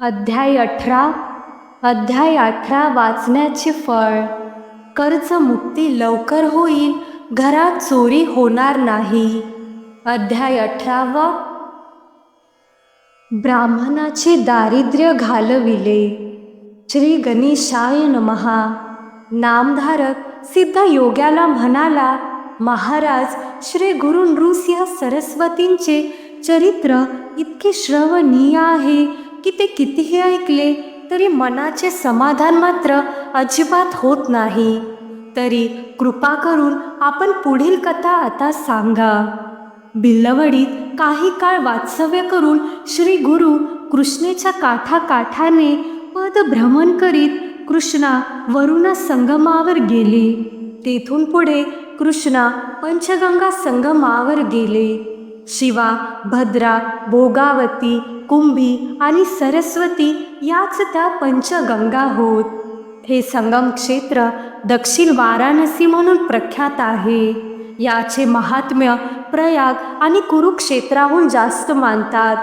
अध्याय अठरा अध्याय अठरा वाचण्याचे फळ. कर्जमुक्ती लवकर होईल घरात चोरी होणार नाही. अध्याय अठरावा. ब्राह्मणाचे दारिद्र्य घालविले. श्री गणेशाय नमहा नामधारक सिद्ध योग्याला म्हणाला महाराज श्री गुरु नृसिंह सरस्वतींचे चरित्र इतके श्रवणीय आहे. की ते कितीही ऐकले तरी मनाचे समाधान मात्र अजिबात होत नाही. तरी कृपा करून आपण पुढील कथा आता सांगा. बिल्लवडीत काही काळ वास्तव्य करून श्री गुरु कृष्णेच्या काठाकाठाने पदभ्रमण करीत कृष्णा वरुणा संगमावर गेले. तेथून पुढे कृष्णा पंचगंगा संगमावर गेले. शिवा भद्रा भोगावती कुंभी आणि सरस्वती याच त्या पंचगंगा होत. हे संगम क्षेत्र दक्षिण वाराणसी म्हणून प्रख्यात आहे. याचे महात्म्य प्रयाग आणि कुरुक्षेत्राहून जास्त मानतात.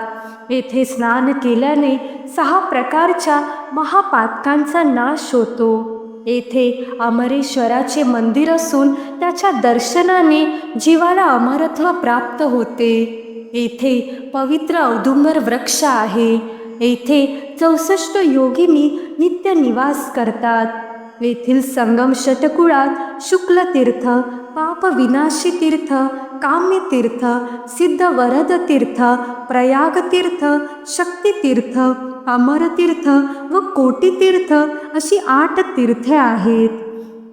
येथे स्नान केल्याने सहा प्रकारच्या महापातकांचा नाश होतो. येथे अमरेश्वराचे मंदिर असून त्याच्या दर्शनाने जीवाला अमरत्व प्राप्त होते. येथे पवित्र औदुंबर वृक्ष आहे. येथे चौसष्ट योगिनी नित्य निवास करतात. येथील संगम षटकुळात शुक्ल तीर्थ पाप विनाशी तीर्थ काम्य तीर्थ सिद्ध वरद तीर्थ प्रयाग तीर्थ शक्ती तीर्थ अमर तीर्थ व कोटी तीर्थ अशी आठ तीर्थे आहेत.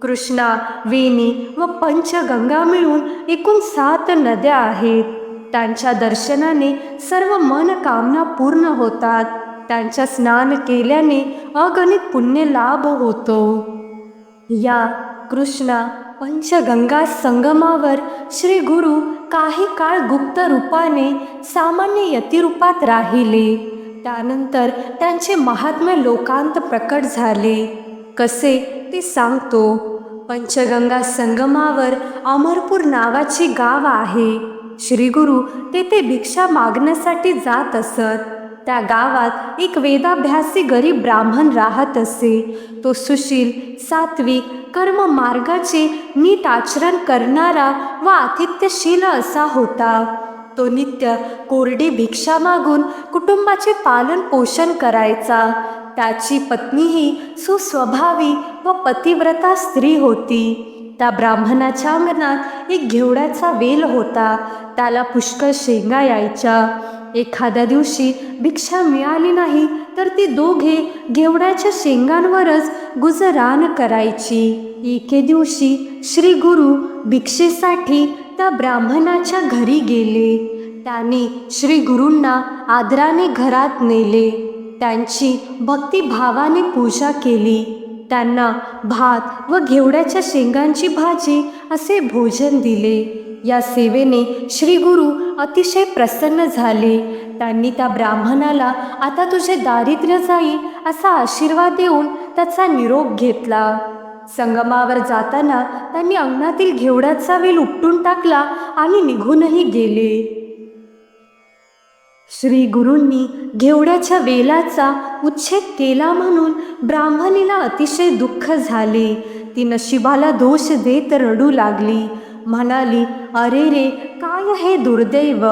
कृष्णा वेणी व पंचगंगा मिळून एकूण सात नद्या आहेत. त्यांच्या दर्शनाने सर्व मनकामना पूर्ण होतात. त्यांच्या स्नान केल्याने अगणित पुण्य लाभ होतो. या कृष्णा पंचगंगा संगमावर श्री गुरु काही काळ गुप्त रूपाने सामान्य यतिरूपात राहिले. त्यानंतर त्यांचे महात्म्य लोकांत प्रकट झाले. कसे? ते सांगतो. पंचगंगा संगमावर अमरपूर नावाची गाव आहे. श्री गुरु तेथे भिक्षा मागण्यासाठी जात असत. त्या गावात एक वेदाभ्यासी गरीब ब्राह्मण राहत असे. तो सुशील सात्विक कर्म मार्गाचे नीट आचरण करणारा व आतिथ्यशील असा होता. तो नित्य कोरडी भिक्षा मागून कुटुंबाचे पालन पोषण करायचा. त्याची पत्नीही सुस्वभावी व पतिव्रता स्त्री होती. त्या ब्राह्मणाच्या अंगणात एक घेवड्याचा वेल होता. त्याला पुष्कळ शेंगा यायच्या. एखाद्या दिवशी भिक्षा मिळाली नाही तर ती दोघे घेवड्याच्या शेंगांवरच गुजरान करायची. एके दिवशी श्री गुरु भिक्षेसाठी त्या ब्राह्मणाच्या घरी गेले. त्याने श्री गुरूंना आदराने घरात नेले. त्यांची भक्तिभावाने पूजा केली. त्यांना भात व घेवड्याच्या शेंगांची भाजी असे भोजन दिले. या सेवेने श्री गुरु अतिशय प्रसन्न झाले. त्यांनी त्या ब्राह्मणाला आता तुझे दारिद्र्य जाईल असा आशीर्वाद देऊन त्याचा निरोप घेतला. संगमावर जाताना त्यांनी अंगणातील घेवड्याचा वेल उपटून टाकला आणि निघूनही गेले. श्री गुरूंनी घेवड्याच्या वेलाचा उच्छेद केला म्हणून ब्राह्मणीला अतिशय दुःख झाले. ती नशिबाला दोष देत रडू लागली. म्हणाली अरे रे काय हे दुर्दैव?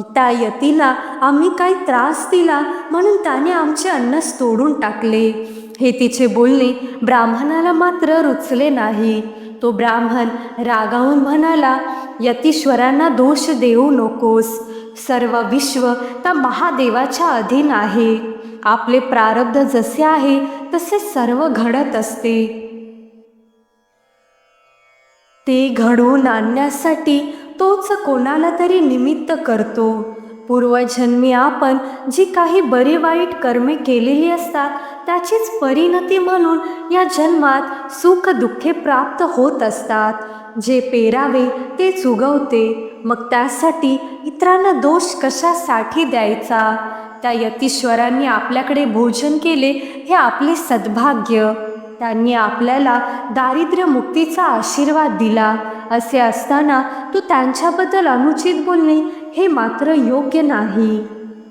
त्या यतीला आम्ही काही त्रास दिला म्हणून त्याने आमचे अन्नस तोडून टाकले. हे तिचे बोलणे ब्राह्मणाला मात्र रुचले नाही. तो ब्राह्मण रागावून म्हणाला यतीश्वरांना दोष देऊ नकोस. सर्व विश्व त्या महादेवाच्या अधीन आहे. आपले प्रारब्ध जसे आहे तसे सर्व घडत असते. ते घडवून आणण्यासाठी तोच कोणाला तरी निमित्त करतो. पूर्वजन्मी आपण जी काही बरी वाईट कर्मे केलेली असतात त्याचीच परिणती म्हणून या जन्मात सुख दुःखे प्राप्त होत असतात. जे पेरावे ते चुगवते. मग त्यासाठी इतरांना दोष कशासाठी द्यायचा? त्या यतीश्वरांनी आपल्याकडे भोजन केले हे आपले सद्भाग्य. त्यांनी आपल्याला दारिद्र्य मुक्तीचा आशीर्वाद दिला. असे असताना तू त्यांच्याबद्दल अनुचित बोलणे हे मात्र योग्य नाही.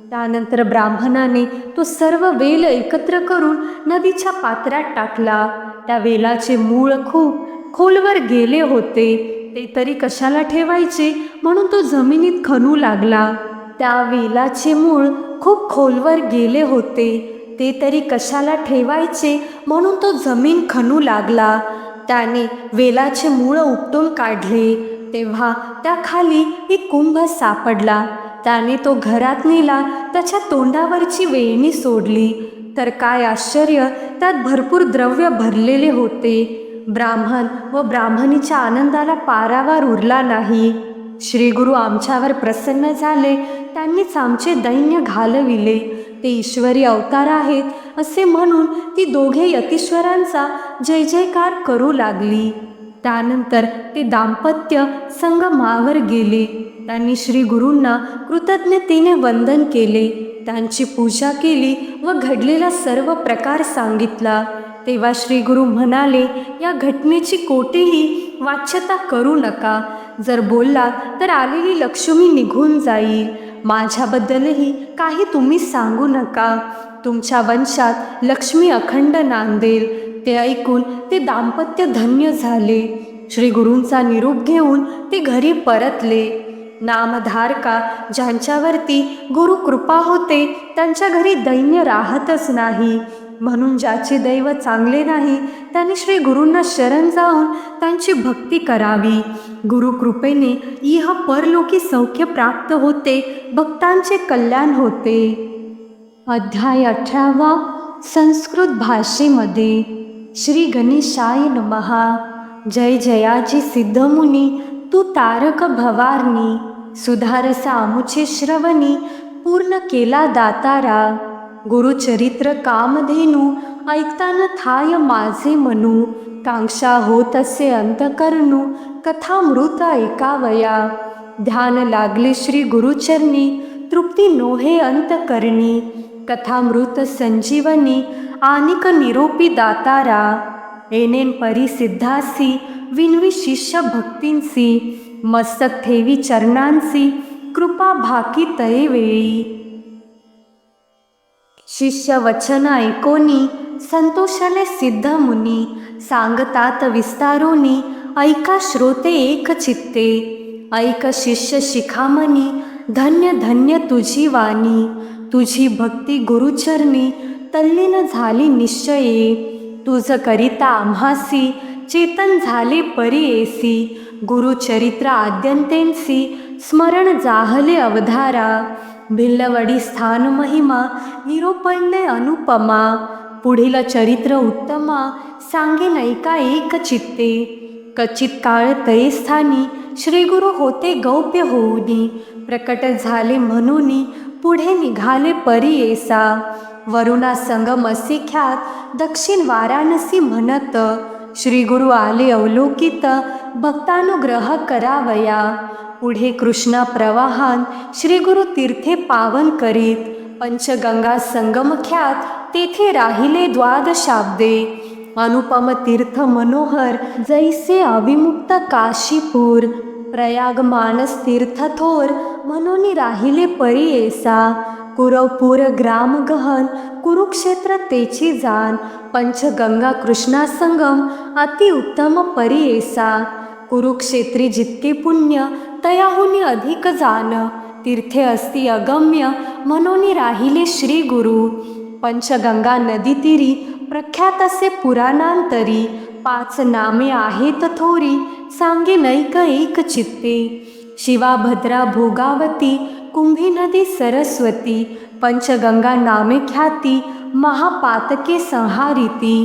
त्यानंतर ब्राह्मणाने तो सर्व वेल एकत्र करून नदीच्या पात्रात टाकला. त्या वेलाचे मूळ खूप खोलवर गेले होते. ते तरी कशाला ठेवायचे म्हणून तो जमिनीत खणू लागला. त्या वेलाचे मूळ खूप खोलवर गेले होते. ते तरी कशाला ठेवायचे? म्हणून तो जमीन खणू लागला. त्याने वेलाचे मूळ उपटून काढले. तेव्हा त्या खाली एक कुंभ सापडला. त्याने तो घरात नेला. त्याच्या तोंडावरची वेळणी सोडली. तर काय आश्चर्य त्यात भरपूर द्रव्य भरलेले होते. ब्राह्मण व ब्राह्मणीच्या आनंदाला पारावार उरला नाही. श्री गुरु आमच्यावर प्रसन्न झाले. त्यांनीच आमचे दैन्य घालविले. ते ईश्वरी अवतार आहेत असे म्हणून ती दोघे यतीश्वरांचा जय जयकार करू लागली. त्यानंतर ते दाम्पत्य संगमावर गेले. त्यांनी श्री गुरूंना कृतज्ञतेने वंदन केले. त्यांची पूजा केली व घडलेला सर्व प्रकार सांगितला. तेव्हा श्री गुरु म्हणाले या घटनेची कोठेही वाच्यता करू नका. जर बोलला तर आलेली लक्ष्मी निघून जाईल. माझ्याबद्दलही काही तुम्ही सांगू नका. तुमच्या वंशात लक्ष्मी अखंड नांदेल ते ऐकून ते दाम्पत्य धन्य झाले. श्री गुरूंचा निरूप घेऊन ते घरी परतले. नामधारका ज्यांच्यावरती गुरु कृपा होते त्यांच्या घरी दैन्य राहतच नाही. म्हणून ज्याचे दैव चांगले नाही त्याने श्री गुरूंना शरण जाऊन त्यांची भक्ती करावी. गुरुकृपेने इह परलोकी सौख्य प्राप्त होते भक्तांचे कल्याण होते. अध्याय अठरावा संस्कृत भाषेमध्ये. श्री गणेशाय नमहा जय जयाजी सिद्धमुनी तू तारक भवारणी. सुधारसा अमुचे श्रवणी पूर्ण केला दातारा. गुरुचरित्र कामधेनू ऐकताना थाय माझे मनू कांक्षा होत असे अंतकरणू कथामृत ऐकावया. ध्यान लागले श्री गुरुचरणी तृप्ती नोहे अंतकरणी कथामृत संजीवनी आनिक निरोपी दातारा. येनेन परिसिद्धासी विनवी शिष्य भक्तींसी मस्तक ठेवी चरणांसी कृपा भाकी तये वेळी. शिष्य वचन ऐकोनी संतोषाले सिद्ध मुनी सांगतात विस्तारोनी ऐका श्रोते एक चित्ते. ऐक शिष्य शिखामणी धन्य धन्य तुझी वाणी. तुझी भक्ती गुरुचरणी तल्लीन झाली निश्चये. तुझ करिता आम्हासी चेतन झाले परी एसी गुरुचरित्र आद्यंतेंसी स्मरण जाहले अवधारा. भिल्लवडी स्थान महिमा निरोपणले अनुपमा पुढील चरित्र उत्तमा सांगे नैका एक चित्ते. कचित काळ तये स्थानी श्रीगुरु होते गौप्य होऊनी प्रकट झाले म्हणूनी पुढे निघाले परी येसा वरुणा संगम असे ख्यात दक्षिण वाराणसी म्हणत श्री गुरु आले अवलोकित भक्तानुग्रह करावया. पुढे कृष्णा प्रवाहान श्री गुरु तीर्थे पावन करीत पंचगंगा संगम ख्यात तेथे राहिले द्वादशाब्दे. अनुपम तीर्थ मनोहर जैसे अविमुक्त काशीपूर प्रयाग मानस तीर्थ थोर म्हणून राहिले परी येसा कुरवपूर ग्राम गहन कुरुक्षेत्र तेची जाण पंचगंगा कृष्णा संगम अतिउत्तम परी येसा कुरुक्षेत्री जितके पुण्य तयाहुनी अधिक जाण तीर्थे असती अगम्य म्हणून राहिले श्री गुरु। पंचगंगा नदी तीरी प्रख्यात असे पुराणांतरी पाच नामे आहेत थोरी सांगे नैक एक चित्ते। शिवा भद्रा भोगावती कुंभी नदी सरस्वती पंचगंगा नामे ख्याती महापातके संहारिती।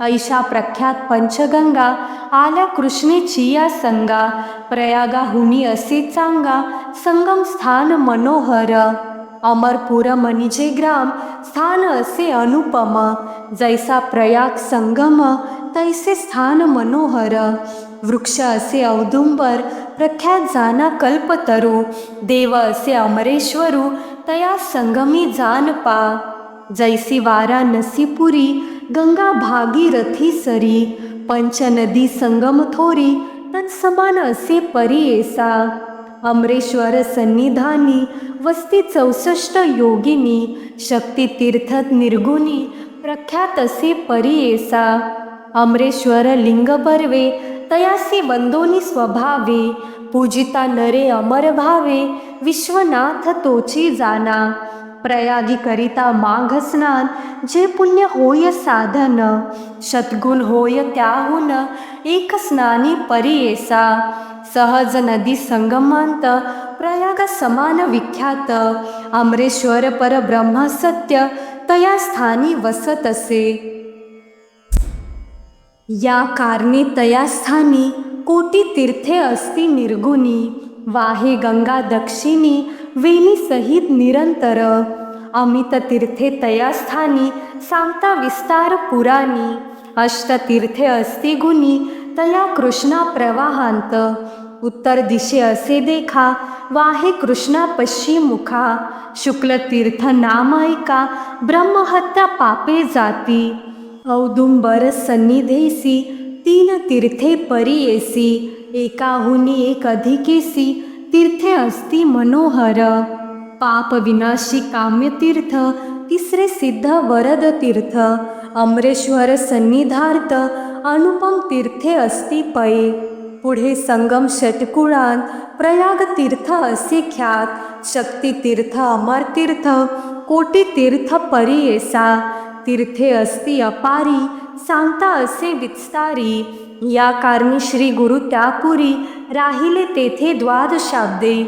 ऐशा प्रख्यात पंचगंगा आल्या कृष्णेची या संगा प्रयागाहुनी असे चांगा संगम स्थान मनोहर. अमरपुर म्हणजे ग्राम स्थान असे अनुपम. जैसा प्रयाग संगम तैसे स्थान मनोहर. वृक्ष असे औदुंबर प्रख्यात जाना कल्पतरू. देव असे अमरेश्वरू तया संगमी जान पा. जैसी वाराणसीपुरी गंगा भागीरथी सरी पंचनदी संगम थोरी तत्समान असे परी येसा. अमरेश्वर सन्निधानी वस्ती चौसष्ट योगिनी शक्ती तीर्थ निर्गुणी प्रख्यात असे परियेसा अमरेश्वर लिंग बर्वे तयासी वंदोनी स्वभावे पूजिता नरे अमर भावे विश्वनाथ तोची जाना. प्रयागीकरिता माघस्नान स्नान जे पुण्य होय साधन शतगुण होय त्याहून एक स्नानी परियेसा. सहज नदी संगमांत प्रयाग समान विख्यात अमरेश्वर परब्रह्म सत्य तया स्थानी वसत असे या कारणे तया स्थानी कोटी तीर्थे असती निर्गुणी वाहे गंगा दक्षिणी वेणी सहित निरंतर. अमित तीर्थे तयास्थानी सांगता विस्तार पुराणी अष्टतीर्थे असती गुणी तया कृष्णा प्रवाहांत. उत्तर दिशे असे देखा वाहे कृष्णा पश्चिमुखा मुखा. शुक्ल नाम ऐका ब्रह्महत्या पापे जाती. औदुंबर सन्निधेसी तीन तीर्थे परियेसी. एकाहुनी एक अधिकेसी तीर्थे अस्ति मनोहर पाप विनाशी तिसरे सिद्ध वरद तीर्थ अमरेश्वर सन्निधार्थ अनुपम तीर्थे अस्ति पये पुढे संगम षटकुळांत प्रयाग तीर्थ असे ख्यात शक्ती तीर्थ अमर तीर्थ कोटी तीर्थ परियेसा तीर्थे अस्ति अपारी सांगता असे विस्तारी या कारणी श्री गुरु त्यापुरी राहिले तेथे द्वादशाब्दे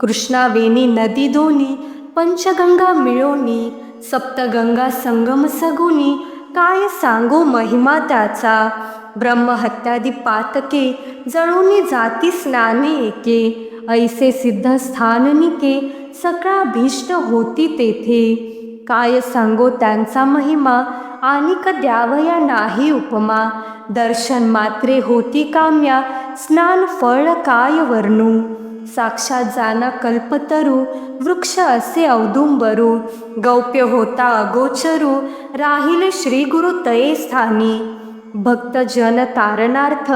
कृष्णावेणी नदी दोनी पंचगंगा मिळोनी सप्तगंगा संगम सगुनी काय सांगो महिमा त्याचा? ब्रह्महत्यादी पातके जळोनी जाती स्नाने एके ऐसे सिद्ध स्थाननिके सकाळ भीष्ट होती तेथे. काय सांगो त्यांचा महिमा? आणिक द्यावया नाही उपमा? दर्शन मात्रे होती काम्या स्नान फळ काय वर्णू साक्षात जाना कल्पतरू वृक्ष असे औदुंबरू. गौप्य होता अगोचरू राहिले श्री गुरु तये स्थानी. भक्त जन तारणार्थ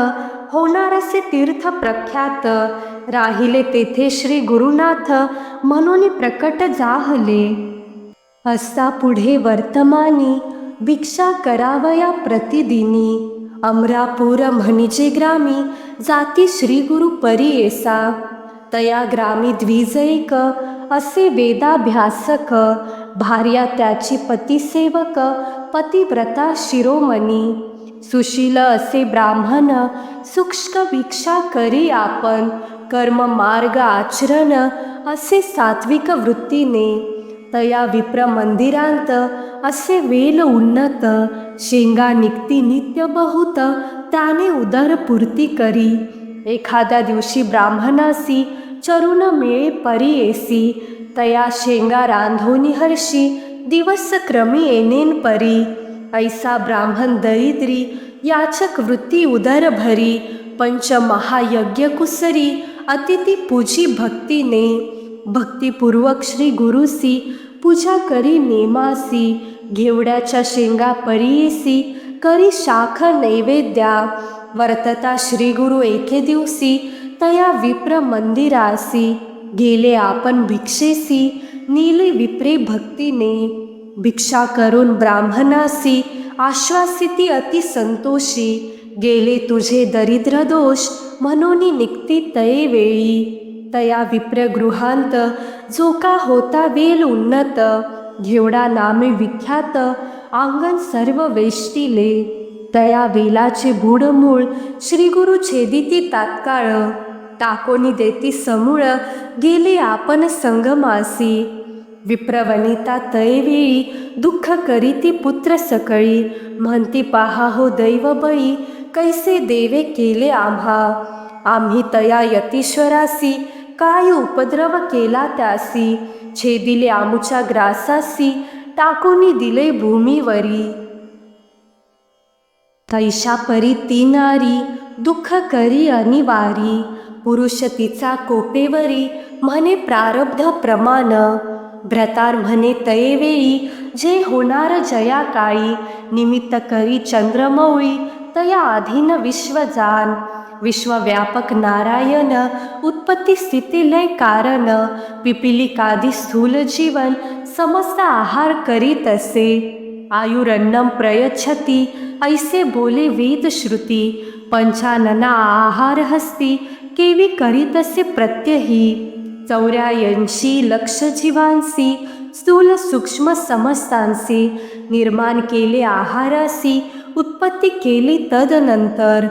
होणार असे तीर्थ प्रख्यात. राहिले तेथे श्री गुरुनाथ म्हणून प्रकट जाहले. असता पुढे वर्तमानी भिक्षा करावया प्रतिदिनी. अमरापूर म्हणजे ग्रामी जाती श्री गुरु परियेसा तया ग्रामी द्विजैक असे वेदाभ्यासक भार्या त्याची पतिसेवक पतिव्रता शिरोमणी. सुशील असे ब्राह्मण सूक्ष्म भिक्षा करी आपण कर्म मार्ग आचरण असे सात्विक वृत्तीने. तया विप्र मंदिरांत असे वेल उन्नत शेंगा निघती नित्य बहुत त्याने उदरपूर्ती करी. एखाद्या दिवशी ब्राह्मणासी चरुण परी येसी तया शेंगा रांधोनी हर्षी दिवस क्रमी येनेन परी. ऐसा ब्राह्मण दरिद्री याचक वृत्ती उदर भरी पंच महायज्ञ कुसरी अतिथी पूजी भक्तीने. भक्तिपूर्वक श्री गुरुसी पूजा करी नेमासी घेवड्याच्या शेंगा परियेसी करी शाख नैवेद्या वर्तता श्री गुरु एके दिवसी तया विप्र मंदिरासी गेले आपण भिक्षेसी नीले विप्रे भक्तीने भिक्षा करून ब्राह्मणासी आश्वासिती अति संतोषी गेले तुझे दरिद्र दोष म्हणून निघती तये वेळी. तया विप्रगृहांत जो का होता वेल उन्नत. घेवडा नामे विख्यात आंगण सर्व वेष्टिले. तया वेलाचे मूळ श्री गुरु छेदिती तात्काळ. टाकोनी देती समूळ गेले आपण संगमासी. विप्रवनिता तयवेळी दुःख करीती पुत्र सकळी. म्हणती पहा हो दैव बळी कैसे देवे केले आम्हा. आम्ही तया यतीश्वरासी काय उपद्रव केला त्यासी. छेदिले आमुच्या ग्रासासी. टाकूनी दिले भूमीवरी. तैशा परी ती नारी दुःख करी अनिवारी. पुरुष तिचा कोपेवरी. म्हणे प्रारब्ध प्रमाण. भ्रतार म्हणे तयेवेळी. जे होणार जया काळी. निमित्त करी चंद्रमौळी. तया अधीन विश्वजान. विश्वव्यापक नारायण उत्पत्ती स्थिती लय कारण पिपिलिकादी स्थूल जीवन समस्त आहार करीत असे. आयुरन्नम प्रयच्छती ऐसे बोले वेद श्रुती. पंचानना आहार हस्ती केवी करीत असे प्रत्यही. चौऱ्याऐंशी लक्ष जीवांसी स्थूल सूक्ष्म समस्तांसी. निर्माण केले आहारासी उत्पत्ती केली तदनंतर.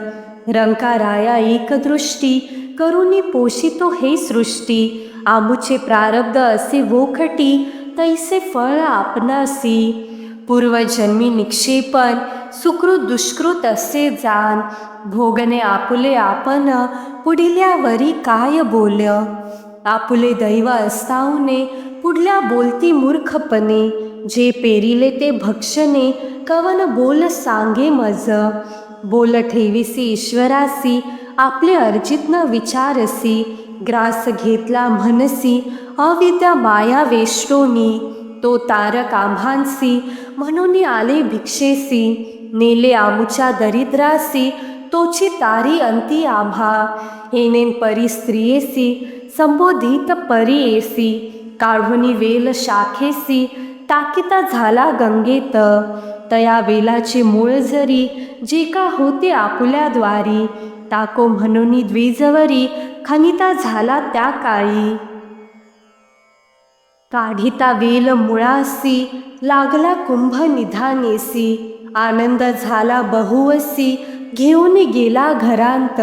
रंकाराया एकदृष्टी करुणी पोषितो हे सृष्टी. आमुचे प्रारब्ध असे वोखटी तैसे फळ आपणासी. पूर्वजन्मी निक्षेपण सुकृत दुष्कृत असे जाण. भोगणे आपुले आपण पुढिल्यावरी काय बोल? आपुले दैव असताऊने पुढल्या बोलती मूर्खपणे. जे पेरिले ते भक्षणे कवन बोल सांगे मज? बोल ठेविसी ईश्वरासी आपले अर्जित न विचारसी ग्रास घेतला म्हणसी अविद्या माया वेष्टोनी तो तारक आम्हांसी म्हणून आले भिक्षेसी नेले आमुच्या दरिद्रासी तोची तारी अंती आम्हा येनेन परी स्त्रियेसी संबोधित परी एसी काढुनी वेल शाखेसी टाकीता झाला गंगेत. तया वेलाचे मूळ जरी जे का होते आपुल्याद्वारी टाको म्हणून द्विजवरी खनिता झाला त्या काळी. काढिता वेल मुळासी लागला कुंभ निधानेसी आनंद झाला बहुवसी घेऊन गेला घरांत.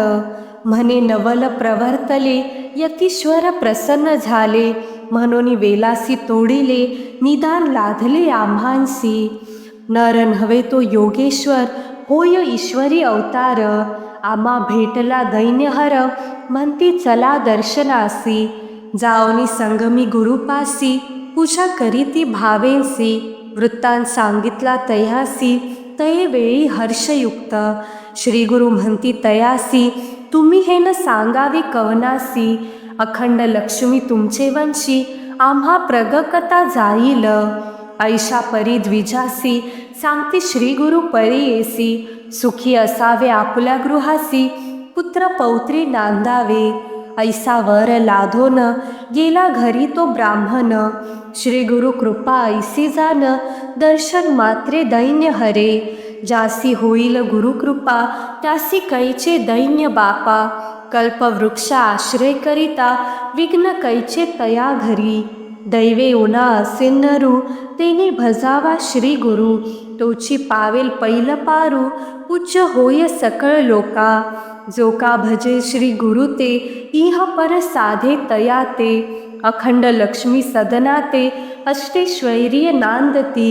म्हणे नवल प्रवर्तले यतीश्वर प्रसन्न झाले म्हणून वेलासी तोडिले निदान लाधले आम्हांसी नरन हवे तो योगेश्वर होय ईश्वरी अवतार. आम्हा भेटला दैन्यहर म्हणती चला दर्शनासी. जावनी संगमी गुरुपासी पूजा करीती भावेंसी. वृत्तांत सांगितला तयासी तये वेळी हर्षयुक्त. श्री गुरु म्हणती तयासी तुम्ही हे न सांगावे कवनासी. अखंड लक्ष्मी तुमचे वंशी आम्हा प्रगकता जाईल. ऐशा परी द्विजासी सांगते श्री गुरु परी येसी सुखी असावे आपल्या गृहासी पुत्र पौत्री नांदावे. ऐसा वर लाधोन गेला घरी तो ब्राह्मण. श्री गुरु कृपा ऐसी जान दर्शन मात्रे दैन्य हरे. जासी होईल गुरुकृपा त्यासी कैचे दैन्य बापा कल्पवृक्षा आश्रय करिता विघ्न कैचे तया घरी दैवे उना असेन्नरू तेने भजावा श्री गुरु तोची पावेल पैल पारू पूज्य होय सकळ लोका जो का भजे श्री गुरु ते इह पर साधे तया ते अखंड लक्ष्मी सदना ते अष्टेश्वैर्य नांदती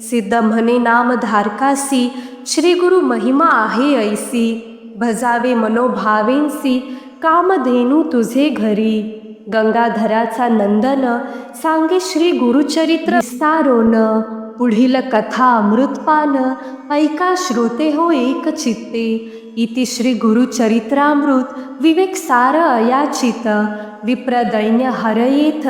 सिद्ध म्हणे नाम धारकासी श्री गुरु महिमा आहे ऐसी भजावे मनोभावेंसी कामधेनू तुझे घरी. गंगाधराचा नंदन सांगे श्री गुरुचरित्र सारोन पुढील कथा अमृतपान ऐका श्रोते हो एक चित्ते. इति श्री गुरुचरित्रामृत विवेक सार अयाचित. विप्रदैन्य हरयेथ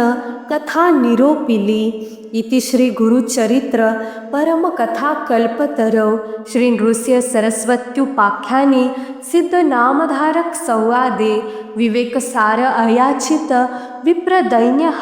कथा निरोपिली. इति श्री गुरुचरित्र परमकथा कल्पतरव श्री नृस्य सरस्वत्युपाख्याने सिद्ध नामधारक संवादे. विवेक सार अयाचित विप्रदैन्य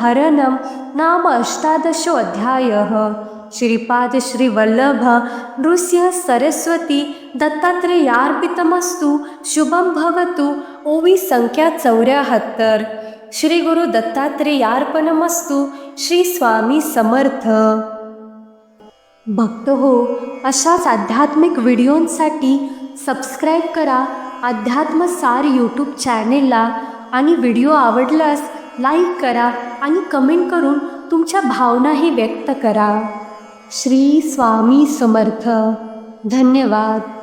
नाम अष्टादशो अध्यायः. श्रीपाद श्री वल्लभ नृस्य सरस्वती दत्तात्रेयार्पितमस्तु. शुभम भवतु. ओवी संख्या चौऱ्याहत्तर. श्री गुरु दत्तात्रेयार्पणमस्तु श्री स्वामी समर्थ. भक्त हो अशाच आध्यात्मिक व्हिडिओंसाठी सबस्क्राईब करा अध्यात्मसार यूट्यूब चॅनेलला आणि व्हिडिओ आवडल्यास लाईक करा आणि कमेंट करून तुमच्या भावनाही व्यक्त करा. श्री स्वामी समर्थ. धन्यवाद.